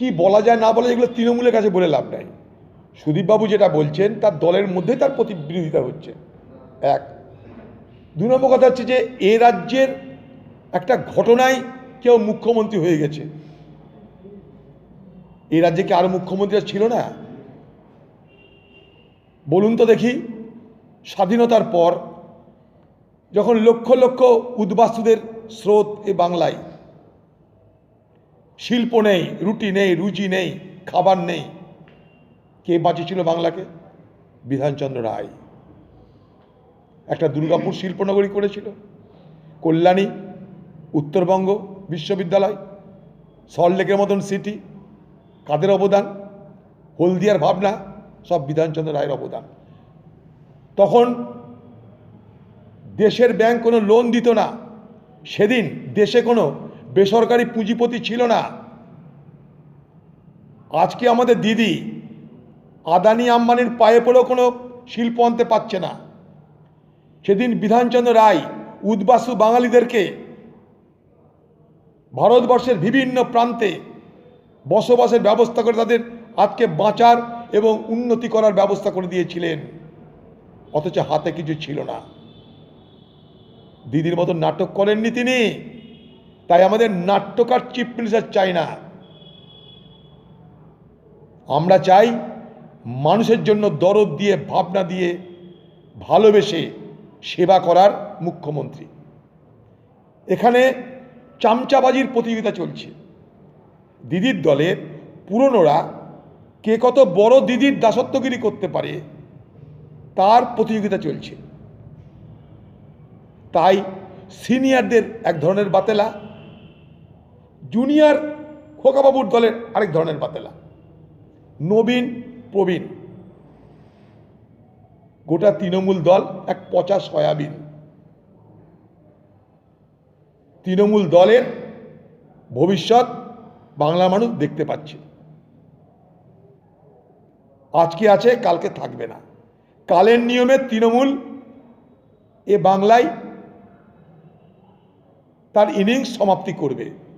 কি বলা যায় না বলা এগুলো তৃণমূলের কাছে বলে লাভ নাই। সুদীপবাবু যেটা বলছেন, তার দলের মধ্যে তার প্রতি বিরোধিতা হচ্ছে। এক। দু নম্বর কথা হচ্ছে যে, এ রাজ্যের একটা ঘটনায় কেউ মুখ্যমন্ত্রী হয়ে গেছে। এই রাজ্যে কি আরও মুখ্যমন্ত্রী আর ছিল না? বলুন তো দেখি, স্বাধীনতার পর যখন লক্ষ লক্ষ উদ্বাস্তুদের স্রোত এ বাংলায় শিল্প নেই, রুটি নেই, রুজি নেই, খাবার নেই। কে বাঁচিয়েছিল বাংলাকে? বিধানচন্দ্র রায়। একটা দুর্গাপুর শিল্পনগরী করেছিল। কল্যাণী, উত্তরবঙ্গ বিশ্ববিদ্যালয় সল্টলেকের মতন সিটি কাদের অবদান? হলদিয়ার ভাবনা, সব বিধানচন্দ্র রায়ের অবদান। তখন দেশের ব্যাংক কোনো লোন দিত না। সেদিন দেশে কোনো বেসরকারি পুঁজিপতি ছিল না। আজকে আমাদের দিদি আদানি আম্বানির পায়ে পড়েও কোনো শিল্প আনতে পারছে না। সেদিন বিধানচন্দ্র রায় উদ্বাসু বাঙালিদেরকে ভারতবর্ষের বিভিন্ন প্রান্তে বসবাসের ব্যবস্থা করে তাদের আজকে বাঁচার এবং উন্নতি করার ব্যবস্থা করে দিয়েছিলেন। অথচ হাতে কিছু ছিল না। দিদির মতো নাটক করেননি তিনি। তাই আমাদের নাট্যকার চিফ মিনিস্টার চাই না। আমরা চাই মানুষের জন্য দরদ দিয়ে, ভাবনা দিয়ে ভালোবেসে সেবা করার মুখ্যমন্ত্রী। এখানে চামচাবাজির প্রতিযোগিতা চলছে। দিদির দলের পুরনোরা কে কত বড় দিদির দাসত্বগিরি করতে পারে, তার প্রতিযোগিতা চলছে। তাই সিনিয়রদের এক ধরনের বাতেলা জুনিয়র খোকাবাবুর দলের আরেক ধরনের বাতেলা। নবীন, প্রবীণ। গোটা তৃণমূল দল এক পচা সয়াবিন। তৃণমূল দলের ভবিষ্যৎ বাংলা মানুষ দেখতে পাচ্ছে। আজকে আছে, কালকে থাকবে না। কালের নিয়মে তৃণমূল এ বাংলায় তার ইনিংস সমাপ্তি করবে।